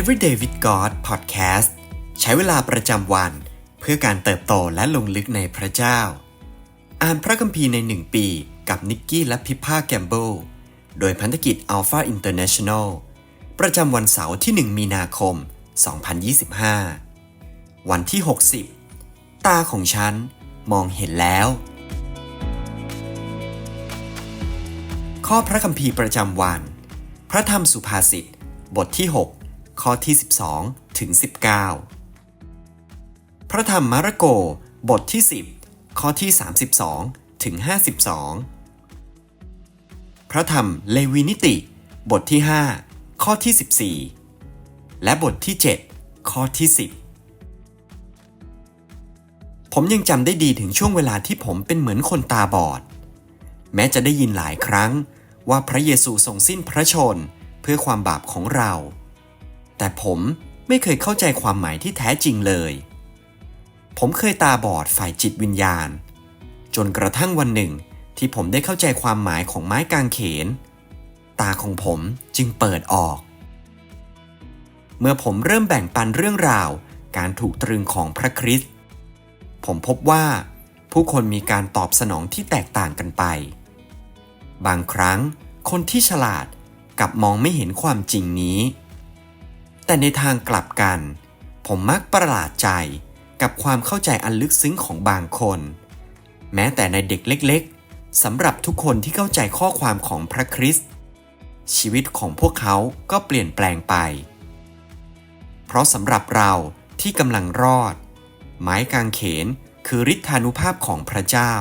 Everyday with God Podcast ใช้เวลาประจำวันเพื่อการเติบโตและลงลึกในพระเจ้า อ่านพระคัมภีร์ในหนึ่งปีกับนิกกี้และพิพาแกมเบิลโดยพันธกิจ Alpha International ประจำวันเสาร์ที่ 1 มีนาคม 2025 วันที่ 60 ตาของฉันมองเห็นแล้ว ข้อพระคัมภีร์ประจำวัน พระธรรมสุภาษิต บทที่ 6 ข้อที่ 12 ถึง 19 พระธรรมมาระโก บทที่ 10 ข้อที่ 32 ถึง 52 พระธรรมเลวีนิติ บทที่ 5 ข้อที่ 14 และบทที่ 7 ข้อที่ 10 ผมยังจำได้ดีถึงช่วงเวลาที่ผมเป็นเหมือนคนตาบอด แม้จะได้ยินหลายครั้งว่าพระเยซูทรงสิ้นพระชนเพื่อความบาปของเรา แต่ผมไม่เคยเข้าใจความหมายที่แท้จริงเลย ผมเคยตาบอดฝ่ายจิตวิญญาณ จนกระทั่งวันหนึ่งที่ผมได้เข้าใจความหมายของไม้กางเขน ตาของผมจึงเปิดออก เมื่อผมเริ่มแบ่งปันเรื่องราว การถูกตรึงของพระคริสต์ผมพบว่าผู้คนมีการตอบสนองที่แตกต่างกันไป บางครั้งคนที่ฉลาดกลับมองไม่เห็นความจริงนี้ แต่ในทางกลับกัน ผมมักประหลาดใจกับความเข้าใจอันลึกซึ้งของบางคน แม้แต่ในเด็กเล็กๆสำหรับทุกคนที่เข้าใจข้อความของพระคริสต์ชีวิตของพวกเขาก็เปลี่ยนแปลงไป เพราะสำหรับเราที่กำลังรอด ไม้กางเขนคือฤทธานุภาพของพระเจ้า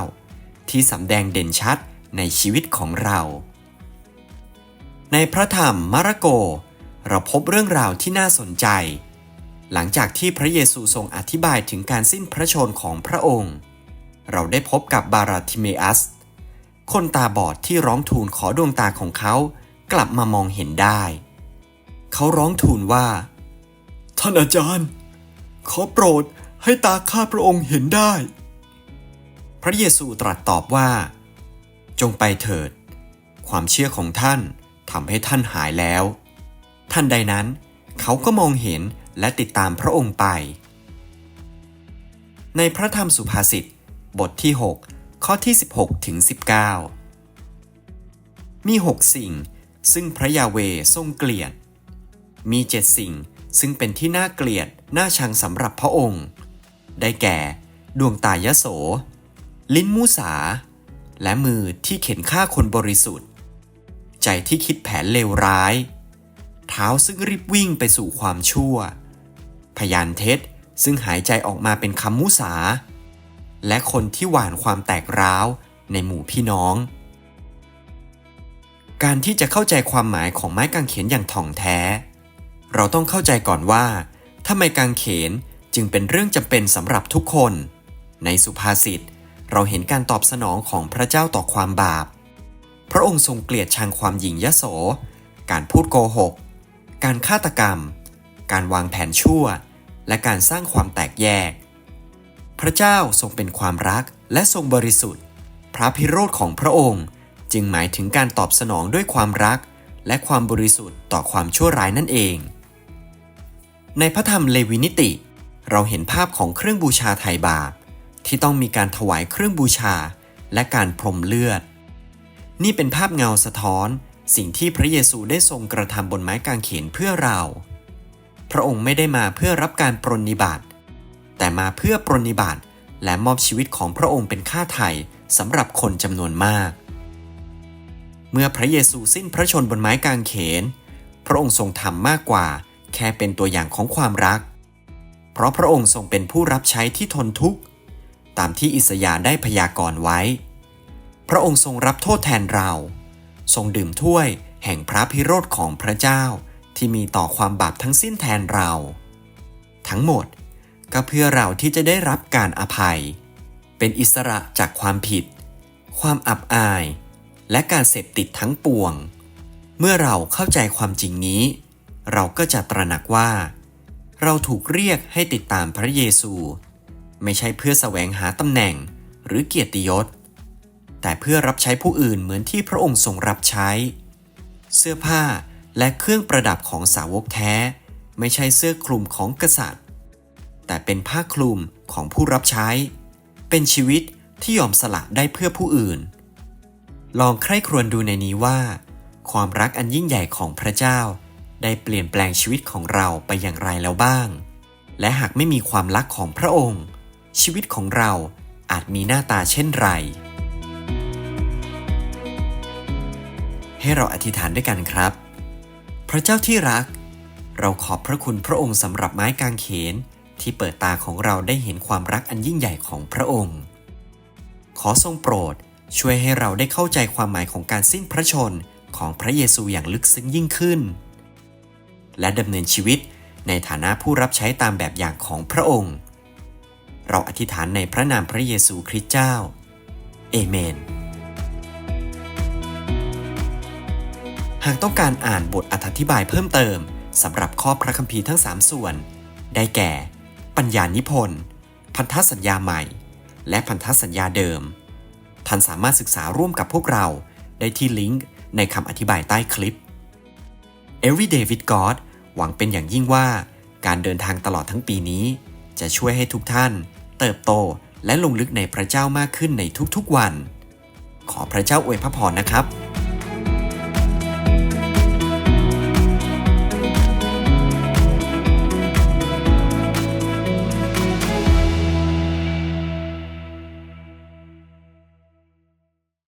ที่สำแดงเด่นชัดในชีวิตของเรา ในพระธรรมมาระโก เราพบเรื่องราวที่น่าสนใจ หลังจากที่พระเยซูทรงอธิบายถึงการสิ้นพระชนของพระองค์ เราได้พบกับบาราธิเมอัส คนตาบอดที่ร้องทูลขอดวงตาของเขากลับมามองเห็นได้ เขาร้องทูลว่า ท่านอาจารย์ ขอโปรดให้ตาข้าพระองค์เห็นได้ พระเยซูตรัสตอบว่า จงไปเถิด ความเชื่อของท่านทำให้ท่านหายแล้ว ท่านใดนั้น เขาก็มองเห็นและติดตามพระองค์ไป ในพระธรรมสุภาษิตบทที่ 6 ข้อที่ 16ถึง19 มี 6 สิ่ง ซึ่งพระยาเวทรงเกลียด มีเจ็ดสิ่งซึ่งเป็นที่น่าเกลียดน่าชังสำหรับพระองค์ ได้แก่ ดวงตายโส ลิ้นมูสา และมือที่เข็นฆ่าคนบริสุทธิ์ ใจที่คิดแผนเลวร้าย เท้าซึ่งรีบวิ่งไปสู่ความชั่ว พยานเท็จซึ่งหายใจออกมาเป็นคำมุสา และคนที่หวานความแตกร้าวในหมู่พี่น้อง การที่จะเข้าใจความหมายของไม้กางเขนอย่างถ่องแท้ เราต้องเข้าใจก่อนว่าทำไมกางเขนจึงเป็นเรื่องจำเป็นสำหรับทุกคน ในสุภาษิตเราเห็นการตอบสนองของพระเจ้าต่อความบาป พระองค์ทรงเกลียดชังความหยิ่งยโส การพูดโกหก การฆาตกรรม การวางแผนชั่ว และการสร้างความแตกแยก พระเจ้าทรงเป็นความรักและทรงบริสุทธิ์ พระพิโรธของพระองค์ จึงหมายถึงการตอบสนองด้วยความรัก และความบริสุทธิ์ต่อความชั่วร้ายนั่นเอง ในพระธรรมเลวีนิติ เราเห็นภาพของเครื่องบูชาไถ่บาป ที่ต้องมีการถวายเครื่องบูชา และการพรมเลือด นี่เป็นภาพเงาสะท้อน สิ่งที่พระเยซูได้ทรงกระทำบนไม้กางเขนเพื่อเรา พระองค์ไม่ได้มาเพื่อรับการปรนนิบัติ แต่มาเพื่อปรนนิบัติและมอบชีวิตของพระองค์เป็นค่าไถ่สำหรับคนจำนวนมาก เมื่อพระเยซูสิ้นพระชนบนไม้กางเขน พระองค์ทรงทำมากกว่า แค่เป็นตัวอย่างของความรัก เพราะพระองค์ทรงเป็นผู้รับใช้ที่ทนทุกข์ ตามที่อิสยาห์ได้พยากรณ์ไว้ พระองค์ทรงรับโทษแทนเรา ทรงดื่มถ้วยแห่งพระพิโรธของพระเจ้าที่มีต่อความบาปทั้งสิ้นแทนเรา ทั้งหมดก็เพื่อเราที่จะได้รับการอภัย เป็นอิสระจากความผิด ความอับอาย และการเสพติดทั้งปวง เมื่อเราเข้าใจความจริงนี้ เราก็จะตระหนักว่า เราถูกเรียกให้ติดตามพระเยซู ไม่ใช่เพื่อแสวงหาตำแหน่งหรือเกียรติยศ แต่เพื่อรับใช้ผู้อื่นเหมือนที่พระองค์ทรงรับใช้ เสื้อผ้าและเครื่องประดับของสาวกแท้ ไม่ใช่เสื้อคลุมของกษัตริย์ แต่เป็นผ้าคลุมของผู้รับใช้ เป็นชีวิตที่ยอมสละได้เพื่อผู้อื่น ลองใคร่ครวญดูในนี้ว่า ความรักอันยิ่งใหญ่ของพระเจ้า ได้เปลี่ยนแปลงชีวิตของเราไปอย่างไรแล้วบ้าง และหากไม่มีความรักของพระองค์ ชีวิตของเราอาจมีหน้าตาเช่นไร ให้เราอธิษฐานด้วยกันครับ พระเจ้าที่รัก เราขอบพระคุณพระองค์สำหรับไม้กางเขนที่เปิดตาของเราได้เห็นความรักอันยิ่งใหญ่ของพระองค์ ขอทรงโปรดช่วยให้เราได้เข้าใจความหมายของการสิ้นพระชนของพระเยซูอย่างลึกซึ้งยิ่งขึ้น และดำเนินชีวิตในฐานะผู้รับใช้ตามแบบอย่างของพระองค์ เราอธิษฐานในพระนามพระเยซูคริสต์เจ้า เอเมน หากต้องการอ่านบทอธิบายเพิ่มเติมสำหรับข้อพระคัมภีร์ทั้ง 3 ส่วน ได้แก่ ปัญญานิพนธ์ พันธสัญญาใหม่ และพันธสัญญาเดิม ท่านสามารถศึกษาร่วมกับพวกเราได้ที่ลิงก์ในคำอธิบายใต้คลิป Everyday with God หวังเป็นอย่างยิ่งว่าการเดินทางตลอดทั้งปีนี้ จะช่วยให้ทุกท่าน เติบโตและลงลึกในพระเจ้ามากขึ้นในทุกๆวัน ขอพระเจ้าอวยพระพรนะครับ